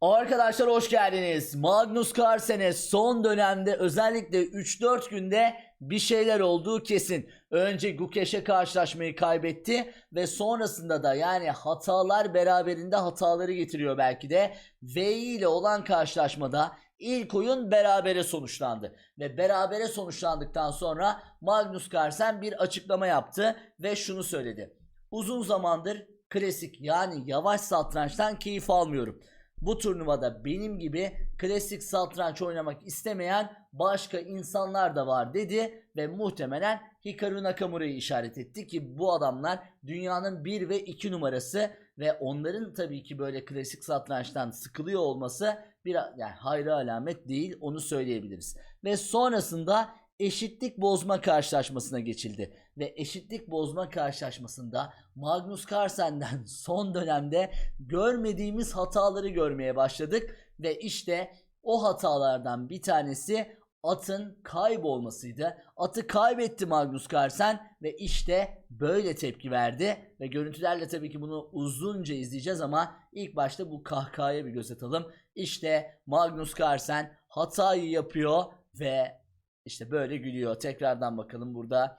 Arkadaşlar hoş geldiniz. Magnus Carlsen'e son dönemde özellikle 3-4 günde bir şeyler olduğu kesin. Önce Gukeş'e karşılaşmayı kaybetti ve sonrasında da yani hatalar beraberinde hataları getiriyor belki de. VI ile olan karşılaşmada ilk oyun berabere sonuçlandı. Ve berabere sonuçlandıktan sonra Magnus Carlsen bir açıklama yaptı ve şunu söyledi. Uzun zamandır klasik yani yavaş satrançtan keyif almıyorum. Bu turnuvada benim gibi klasik satranç oynamak istemeyen başka insanlar da var dedi ve muhtemelen Hikaru Nakamura'yı işaret etti ki bu adamlar dünyanın 1 ve 2 numarası ve onların tabii ki böyle klasik satrançtan sıkılıyor olması bir yani hayra alamet değil onu söyleyebiliriz. Ve sonrasında eşitlik bozma karşılaşmasına geçildi. Ve eşitlik bozma karşılaşmasında Magnus Carlsen'den son dönemde görmediğimiz hataları görmeye başladık. Ve işte o hatalardan bir tanesi atın kaybolmasıydı. Atı kaybetti Magnus Carlsen ve işte böyle tepki verdi. Ve görüntülerle tabii ki bunu uzunca izleyeceğiz ama ilk başta bu kahkahaya bir göz atalım. İşte Magnus Carlsen hatayı yapıyor ve işte böyle gülüyor. Tekrardan bakalım burada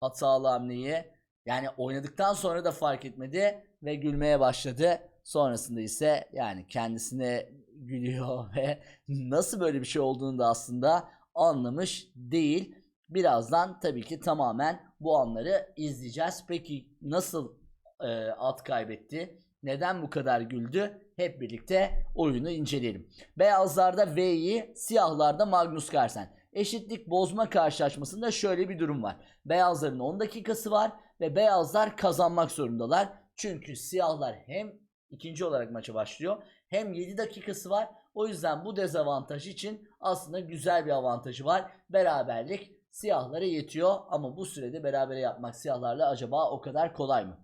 hatalı hamleyi. Yani oynadıktan sonra da fark etmedi ve gülmeye başladı. Sonrasında ise yani kendisine gülüyor ve nasıl böyle bir şey olduğunu da aslında anlamış değil. Birazdan tabii ki tamamen bu anları izleyeceğiz. Peki nasıl e, at kaybetti? Neden bu kadar güldü? Hep birlikte oyunu inceleyelim. Beyazlarda V'yi, siyahlarda Magnus Carlsen. Eşitlik bozma karşılaşmasında şöyle bir durum var. Beyazların 10 dakikası var ve beyazlar kazanmak zorundalar. Çünkü siyahlar hem ikinci olarak maça başlıyor hem 7 dakikası var. O yüzden bu dezavantaj için aslında güzel bir avantajı var. Beraberlik siyahlara yetiyor ama bu sürede berabere yapmak siyahlarla acaba o kadar kolay mı?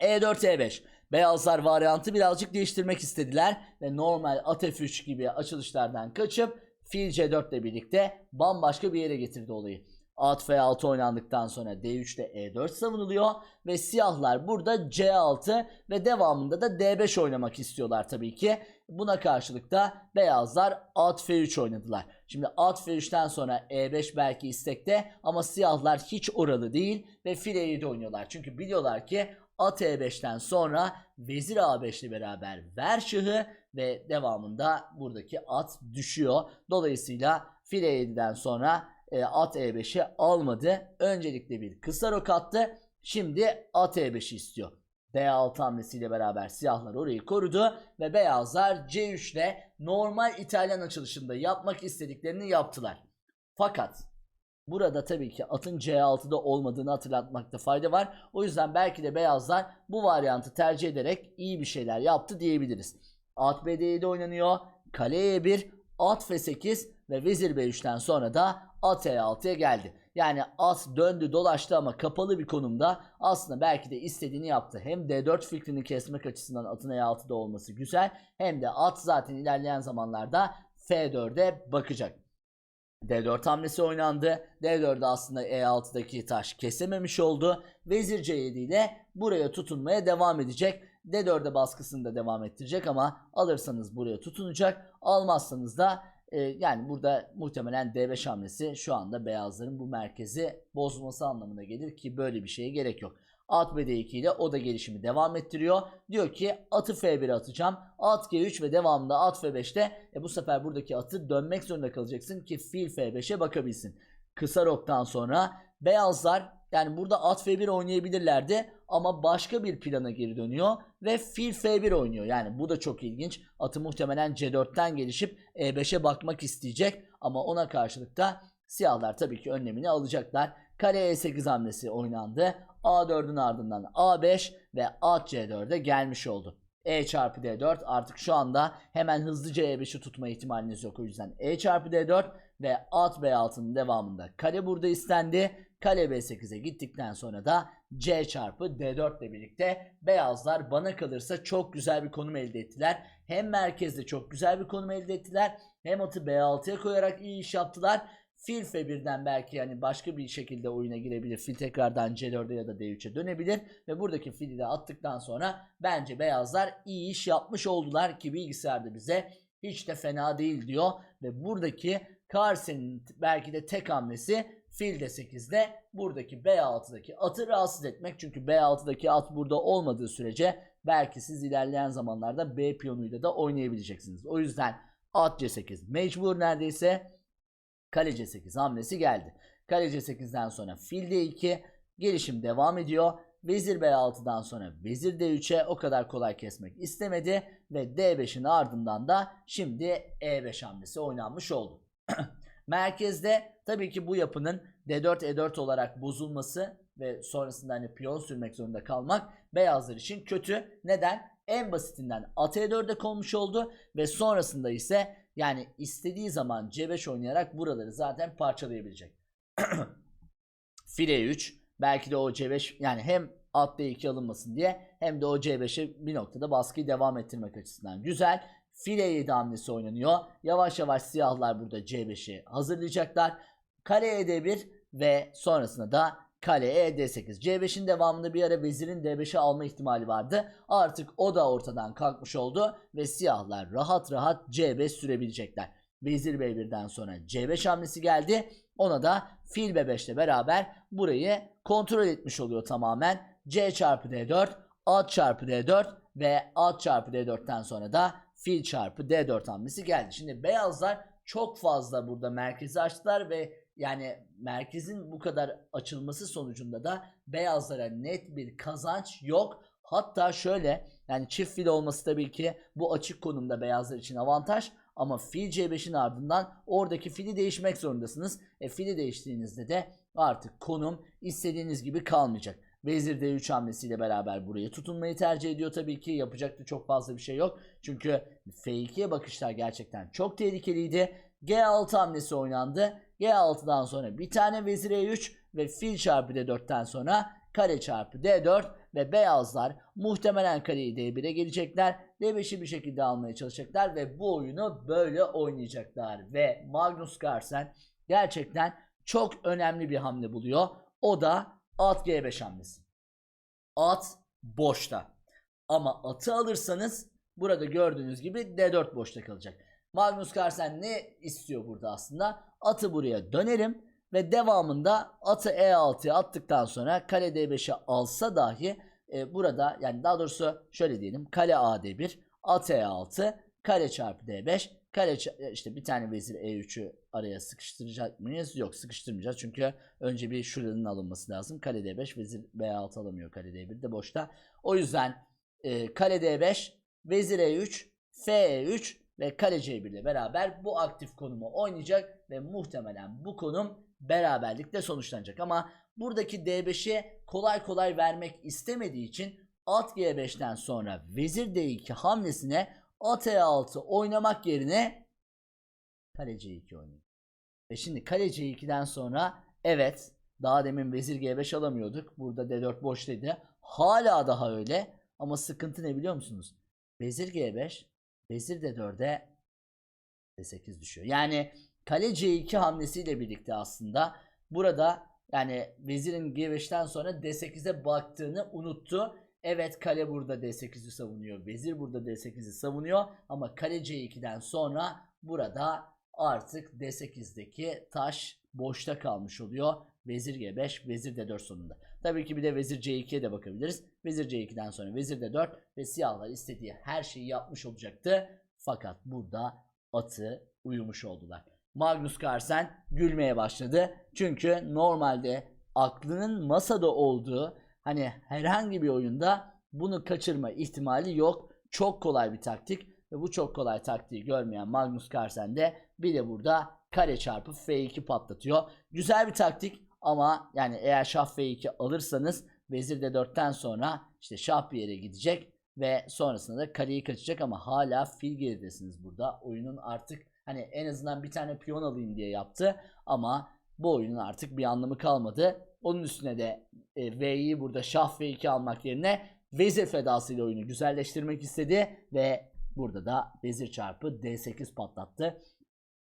E4 E5 Beyazlar varyantı birazcık değiştirmek istediler ve normal at F3 gibi açılışlardan kaçıp fil C4 ile birlikte bambaşka bir yere getirdi olayı. At F6 oynandıktan sonra D3'te E4 savunuluyor ve siyahlar burada C6 ve devamında da D5 oynamak istiyorlar tabii ki. Buna karşılık da beyazlar at F3 oynadılar. Şimdi at F3'ten sonra E5 belki istekte ama siyahlar hiç oralı değil ve fil E7 oynuyorlar. Çünkü biliyorlar ki at E5'ten sonra vezir A5 ile beraber ver şahı ve devamında buradaki at düşüyor. Dolayısıyla fil E7'den sonra e, at E5'i almadı. Öncelikle bir kısa rok attı. Şimdi at E5'i istiyor. D6 hamlesiyle beraber siyahlar orayı korudu ve beyazlar C3 ile normal İtalyan açılışında yapmak istediklerini yaptılar. Fakat burada tabii ki atın C6'da olmadığını hatırlatmakta fayda var. O yüzden belki de beyazlar bu varyantı tercih ederek iyi bir şeyler yaptı diyebiliriz. At B7 oynanıyor. Kale E1, at F8 ve vezir B3'ten sonra da at E6'ya geldi. Yani at döndü dolaştı ama kapalı bir konumda aslında belki de istediğini yaptı. Hem D4 fikrini kesmek açısından atın E6'da olması güzel. Hem de at zaten ilerleyen zamanlarda F4'e bakacak. D4 hamlesi oynandı. D4'de aslında E6'daki taş kesememiş oldu. Vezir C7 ile buraya tutunmaya devam edecek. D4'e baskısını da devam ettirecek ama alırsanız buraya tutunacak. Almazsanız da e, yani burada muhtemelen D5 hamlesi şu anda beyazların bu merkezi bozması anlamına gelir ki böyle bir şeye gerek yok. At B D2 ile o da gelişimi devam ettiriyor. Diyor ki atı F1 atacağım. At G3 ve devamında at F5'te e bu sefer buradaki atı dönmek zorunda kalacaksın ki fil F5'e bakabilsin. Kısa roktan sonra beyazlar yani burada at F1 oynayabilirlerdi ama başka bir plana geri dönüyor ve fil F1 oynuyor. Yani bu da çok ilginç. Atı muhtemelen C4'ten gelişip E5'e bakmak isteyecek ama ona karşılık da siyahlar tabii ki önlemini alacaklar. Kare E8 hamlesi oynandı. A4'ün ardından A5 ve at C4'e gelmiş oldu. E çarpı D4 artık şu anda hemen hızlıca E5'i tutma ihtimaliniz yok. O yüzden E çarpı D4 ve at B6'nın devamında kale burada istendi. Kale B8'e gittikten sonra da C çarpı D4 ile birlikte beyazlar bana kalırsa çok güzel bir konum elde ettiler. Hem merkezde çok güzel bir konum elde ettiler. Hem atı B6'ya koyarak iyi iş yaptılar. Fil F1'den belki yani başka bir şekilde oyuna girebilir. Fil tekrardan C4'e ya da D3'e dönebilir. Ve buradaki fili de attıktan sonra bence beyazlar iyi iş yapmış oldular ki bilgisayarda bize hiç de fena değil diyor. Ve buradaki Carsen'in belki de tek hamlesi fil D8'de buradaki B6'daki atı rahatsız etmek. Çünkü B6'daki at burada olmadığı sürece belki siz ilerleyen zamanlarda B piyonuyla da oynayabileceksiniz. O yüzden at C8 mecbur neredeyse kale C8 hamlesi geldi. Kale C8'den sonra fil D2 gelişim devam ediyor. Vezir B6'dan sonra vezir D3'e o kadar kolay kesmek istemedi ve D5'in ardından da şimdi E5 hamlesi oynanmış oldu. Merkezde tabii ki bu yapının D4 E4 olarak bozulması ve sonrasında hani piyon sürmek zorunda kalmak beyazlar için kötü. Neden? En basitinden at E4'e konmuş oldu ve sonrasında ise yani istediği zaman C5 oynayarak buraları zaten parçalayabilecek. File 3 belki de o C5 yani hem at D2 alınmasın diye hem de o C5'e bir noktada baskıyı devam ettirmek açısından güzel. File 7 hamlesi oynanıyor. Yavaş yavaş siyahlar burada C5'i hazırlayacaklar. Kare E1 ve sonrasında da kale E8. C5'in devamında bir ara vezirin D5'e alma ihtimali vardı. Artık o da ortadan kalkmış oldu ve siyahlar rahat rahat C5 sürebilecekler. Vezir B1'den sonra C5 hamlesi geldi. Ona da fil B5 ile beraber burayı kontrol etmiş oluyor tamamen. C çarpı D4, at çarpı D4 ve at çarpı D4'ten sonra da fil çarpı D4 hamlesi geldi. Şimdi beyazlar çok fazla burada merkezi açtılar ve yani merkezin bu kadar açılması sonucunda da beyazlara net bir kazanç yok. Hatta şöyle yani çift fil olması tabii ki bu açık konumda beyazlar için avantaj. Ama fil C5'in ardından oradaki fili değişmek zorundasınız. E fili değiştiğinizde de artık konum istediğiniz gibi kalmayacak. Vezir D3 hamlesiyle beraber burayı tutunmayı tercih ediyor tabii ki. Yapacak da çok fazla bir şey yok. Çünkü F2'ye bakışlar gerçekten çok tehlikeliydi. G6 hamlesi oynandı. G6'dan sonra bir tane vezir E3 ve fil çarpı D4'ten sonra kare çarpı D4 ve beyazlar muhtemelen kareyi D1'e gelecekler. D5'i bir şekilde almaya çalışacaklar ve bu oyunu böyle oynayacaklar. Ve Magnus Carlsen gerçekten çok önemli bir hamle buluyor. O da at G5 hamlesi. At boşta. Ama atı alırsanız burada gördüğünüz gibi D4 boşta kalacak. Magnus Carlsen ne istiyor burada aslında? Atı buraya dönerim ve devamında atı E6'ya attıktan sonra kale D5'e alsa dahi e, burada yani daha doğrusu şöyle diyelim kale A D1 at E6 kare çarpı D5 kare ç- işte bir tane vezir E3'ü araya sıkıştıracak mıyız? Yok sıkıştırmayacağız çünkü önce bir şuranın alınması lazım. Kale D5 vezir B6 alamıyor kale D1 de boşta. O yüzden e, kale D5 vezir E3 F3 ve kale C1 ile beraber bu aktif konumu oynayacak ve muhtemelen bu konum beraberlikle sonuçlanacak. Ama buradaki D5'i kolay kolay vermek istemediği için at G5'ten sonra vezir D2 hamlesine at E6 oynamak yerine kale C2 oynuyor. Ve şimdi kale C2'den sonra evet daha demin vezir G5 alamıyorduk. Burada D4 boştaydı. Hala daha öyle ama sıkıntı ne biliyor musunuz? Vezir G5 vezir D4'e D8 düşüyor. Yani kale C2 hamlesiyle birlikte aslında burada yani vezirin G5'ten sonra D8'e baktığını unuttu. Evet kale burada D8'i savunuyor. Vezir burada D8'i savunuyor. Ama kale C2'den sonra burada artık D8'deki taş boşta kalmış oluyor. Vezir G5, vezir D4 sonunda. Tabii ki bir de vezir C2'ye de bakabiliriz. Vezir C2'den sonra vezir D4 ve siyahlar istediği her şeyi yapmış olacaktı. Fakat burada atı uyumuş oldular. Magnus Carlsen gülmeye başladı. Çünkü normalde aklının masada olduğu hani herhangi bir oyunda bunu kaçırma ihtimali yok. Çok kolay bir taktik ve bu çok kolay taktiği görmeyen Magnus Carlsen de bir de burada kare çarpı F2 patlatıyor. Güzel bir taktik ama yani eğer şah F2 alırsanız vezir D4'ten sonra işte şah bir yere gidecek ve sonrasında da kareyi kaçacak ama hala fil geridesiniz burada. Oyunun artık hani en azından bir tane piyon alayım diye yaptı ama bu oyunun artık bir anlamı kalmadı. Onun üstüne de e, V'yi burada şah V2 almak yerine vezir fedasıyla oyunu güzelleştirmek istedi ve burada da vezir çarpı D8 patlattı.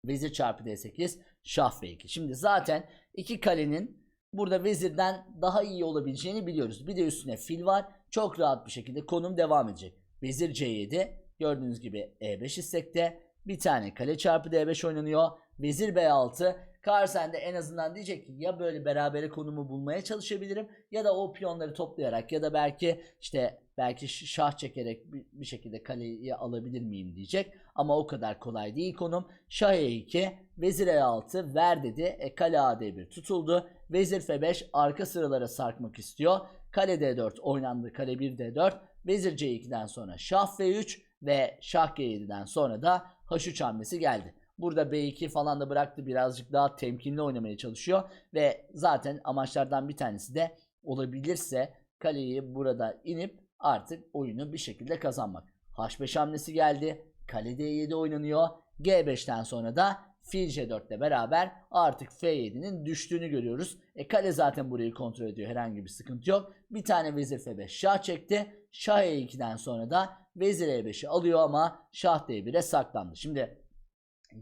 Vezir çarpı D8, şah F2. Şimdi zaten iki kalenin burada vezirden daha iyi olabileceğini biliyoruz. Bir de üstüne fil var. Çok rahat bir şekilde konum devam edecek. Vezir C7. Gördüğünüz gibi E5 istekte. Bir tane kale çarpı D5 oynanıyor. Vezir B6. Carlsen de en azından diyecek ki ya böyle berabere konumu bulmaya çalışabilirim ya da o piyonları toplayarak ya da belki işte belki şah çekerek bir, bir şekilde kaleyi alabilir miyim diyecek. Ama o kadar kolay değil konum. Şah E2, Vezir E6 ver dedi. E, kale AD1 tutuldu. Vezir F5 arka sıralara sarkmak istiyor. Kale D4 oynandı. Kale 1 D4. Vezir C2'den sonra Şah F3 ve Şah G7'den sonra da H3 hamlesi geldi. Burada B2 falan da bıraktı. Birazcık daha temkinli oynamaya çalışıyor. Ve zaten amaçlardan bir tanesi de olabilirse kaleyi burada inip artık oyunu bir şekilde kazanmak. H5 hamlesi geldi. Kale D7 oynanıyor. G5'ten sonra da fil C4 ile beraber artık F7'nin düştüğünü görüyoruz. E kale zaten burayı kontrol ediyor. Herhangi bir sıkıntı yok. Bir tane vezir F5 şah çekti. Şah E2'den sonra da vezir E5'i alıyor ama şah D1'e saklandı. Şimdi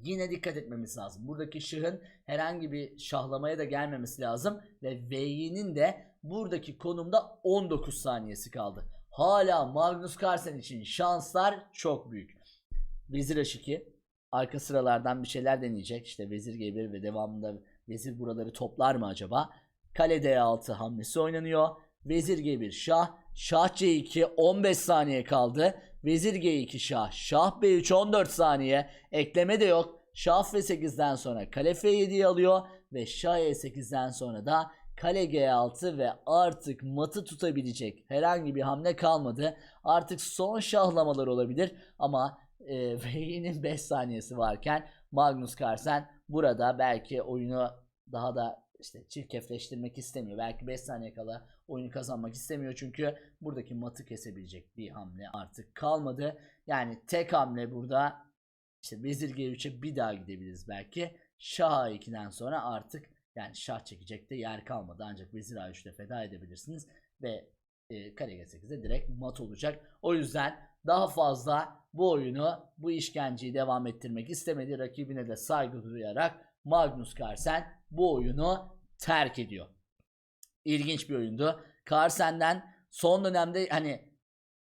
Yine dikkat etmemiz lazım. Buradaki şahın herhangi bir şahlamaya da gelmemesi lazım. Ve V'nin de buradaki konumda 19 saniyesi kaldı. Hala Magnus Carlsen için şanslar çok büyük. Vezir H2 arka sıralardan bir şeyler deneyecek. İşte Vezir G1 ve devamında Vezir buraları toplar mı acaba? Kale D6 hamlesi oynanıyor. Vezir G1 şah. Şah C2 15 saniye kaldı. Vezir G2 şah. Şah B3 14 saniye. Ekleme de yok. Şah F8'den sonra kale F7'yi alıyor. Ve Şah E8'den sonra da kale G6 ve artık matı tutabilecek herhangi bir hamle kalmadı. Artık son şahlamalar olabilir ama e, V'nin 5 saniyesi varken Magnus Carlsen burada belki oyunu daha da işte çirkefleştirmek istemiyor. Belki 5 saniye kala oyunu kazanmak istemiyor çünkü buradaki matı kesebilecek bir hamle artık kalmadı. Yani tek hamle burada işte Vezir G3'e bir daha gidebiliriz belki. Şah A2'den sonra artık yani şah çekecek de yer kalmadı. Ancak Vezir A3'te feda edebilirsiniz ve e, kare G8'de direkt mat olacak. O yüzden daha fazla bu oyunu, bu işkenceyi devam ettirmek istemedi. Rakibine de saygı duyarak Magnus Carlsen bu oyunu terk ediyor. İlginç bir oyundu. Carlsen'den son dönemde hani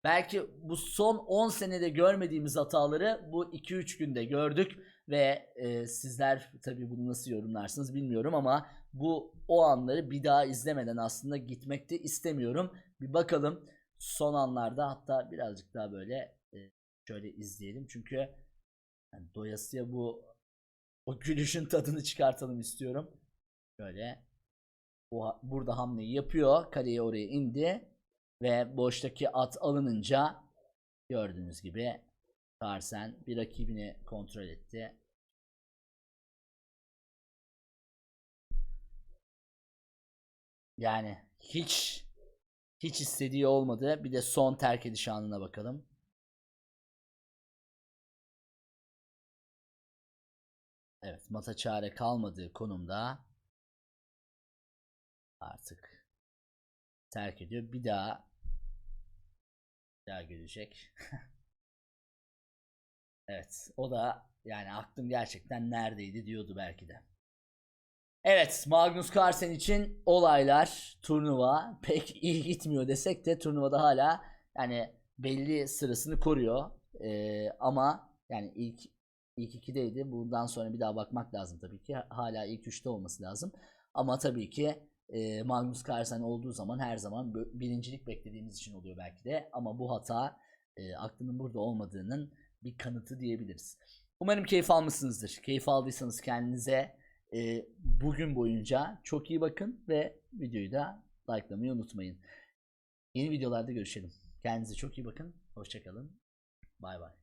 belki bu son 10 senede görmediğimiz hataları bu 2-3 günde gördük ve e, sizler tabii bunu nasıl yorumlarsınız bilmiyorum ama bu o anları bir daha izlemeden aslında gitmek de istemiyorum. Bir bakalım son anlarda hatta birazcık daha böyle e, şöyle izleyelim çünkü yani doyasıya bu o gülüşün tadını çıkartalım istiyorum. Böyle bu, burada hamleyi yapıyor. Kaleye oraya indi. Ve boştaki at alınınca gördüğünüz gibi Carlsen bir rakibini kontrol etti. Yani hiç hiç istediği olmadı. Bir de son terk ediş anına bakalım. Evet, mata çare kalmadığı konumda artık terk ediyor. Bir daha bir daha gelecek. evet, o da yani aklım gerçekten neredeydi diyordu belki de. Evet, Magnus Carlsen için olaylar, turnuva pek iyi gitmiyor desek de turnuvada hala yani belli sırasını koruyor. Ee, ama yani ilk ilk ikideydi. Buradan sonra bir daha bakmak lazım tabii ki. Hala ilk üçte olması lazım. Ama tabii ki e, Magnus Carlsen olduğu zaman her zaman birincilik beklediğimiz için oluyor belki de. Ama bu hata e, aklının burada olmadığının bir kanıtı diyebiliriz. Umarım keyif almışsınızdır. Keyif aldıysanız kendinize e, bugün boyunca çok iyi bakın ve videoyu da likelamayı unutmayın. Yeni videolarda görüşelim. Kendinize çok iyi bakın. Hoşçakalın. Bay bay.